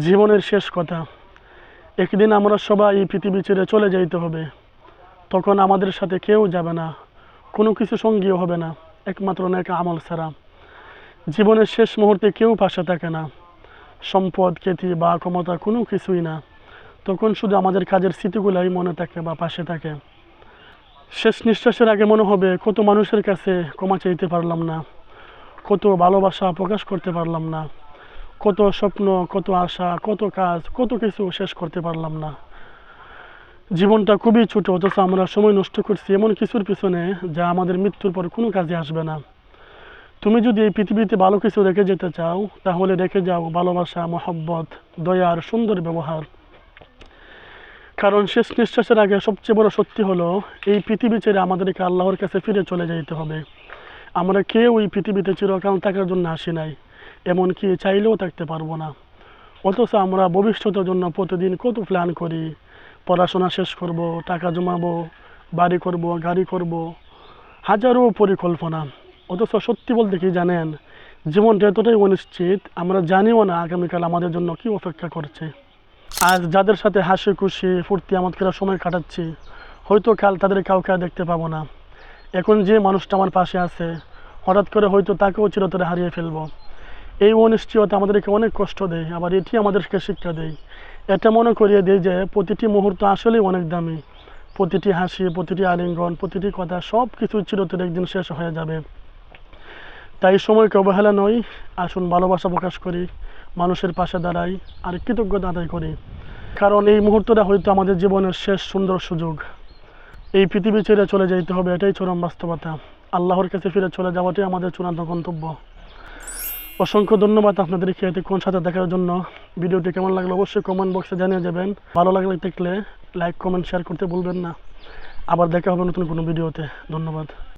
জীবনের শেষ কথা। একদিন আমরা সবাই এই পৃথিবী ছেড়ে চলে যাইতে হবে। তখন আমাদের সাথে কেউ যাবে না। কোনো কিছু সঙ্গীও হবে না। একমাত্র নায়ক আমল ছাড়া। জীবনের শেষ মুহূর্তে কেউ পাশে থাকে না। সম্পদ, খ্যাতি বা ক্ষমতা কোনো কিছুই না। তখন শুধু আমাদের কাজের স্মৃতিগুলাই মনে থাকে বা পাশে থাকে। শেষ নিঃশ্বাসের আগে মনে হবে, কত মানুষের কাছে ক্ষমা চাইতে পারলাম না। কত ভালোবাসা প্রকাশ করতে পারলাম না। কত স্বপ্ন, কত আশা, কত কাজ, কত কিছু শেষ করতে পারলাম না। জীবনটা খুবই ছোট, অথচ আমরা সময় নষ্ট করছি এমন কিছুর পিছনে যা আমাদের মৃত্যুর পর কোনো কাজে আসবে না। তুমি যদি এই পৃথিবীতে ভালো কিছু রেখে যেতে চাও, তাহলে রেখে যাও ভালোবাসা, মহব্বত দয়ার সুন্দর ব্যবহার। কারণ শেষ নিঃশ্বাসের আগে সবচেয়ে বড় সত্যি হলো, এই পৃথিবী ছেড়ে আমাদেরকে আল্লাহর কাছে ফিরে চলে যেতে হবে। আমরা কেউ এই পৃথিবীতে চিরকাল থাকার জন্য আসি নাই। এমনকি চাইলেও থাকতে পারব না। অথচ আমরা ভবিষ্যতের জন্য প্রতিদিন কত প্ল্যান করি। পড়াশোনা শেষ করব, টাকা জমাবো, বাড়ি করব, গাড়ি করব। হাজারো পরিকল্পনা। অথচ সত্যি বলতে কি জানেন? জীবনটা এতটাই অনিশ্চিত, আমরা জানিও না আগামীকাল আমাদের জন্য কি অপেক্ষা করছে। আজ যাদের সাথে হাসি খুশি, ফুর্তি আমোদ করার সময় কাটাচ্ছি, হয়তো কাল তাদের কাউকে দেখতে পাবো না। এখন যে মানুষটা আমার পাশে আছে, হঠাৎ করে হয়তো তাকেও চিরতরে হারিয়ে ফেলব। এই অনিশ্চয়তা আমাদেরকে অনেক কষ্ট দেয়, আবার এটি আমাদেরকে শিক্ষা দেয়। এটা মনে করিয়ে দেয় যে প্রতিটি মুহূর্ত আসলেই অনেক দামি। প্রতিটি হাসি, প্রতিটি আলিঙ্গন, প্রতিটি কথা সব কিছু চিরতরে একদিন শেষ হয়ে যাবে। তাই সময়কে অবহেলা নয় আসুন ভালোবাসা প্রকাশ করি, মানুষের পাশে দাঁড়াই, আর কৃতজ্ঞতা আদায় করি। কারণ এই মুহূর্তটা হয়তো আমাদের জীবনের শেষ সুন্দর সুযোগ। এই পৃথিবী ছেড়ে চলে যেতে হবে, এটাই চরম বাস্তবতা। আল্লাহর কাছে ফিরে চলে যাওয়াটাই আমাদের চূড়ান্ত গন্তব্য। অসংখ্য ধন্যবাদ আপনাদের খেয়ে কোন সাথে দেখার জন্য। ভিডিওটি কেমন লাগল অবশ্যই কমেন্ট বক্সে জানিয়ে যাবেন। ভালো লাগলে দেখলে লাইক কমেন্ট শেয়ার করতে ভুলবেন না। আবার দেখা হবে নতুন কোনো ভিডিওতে। ধন্যবাদ।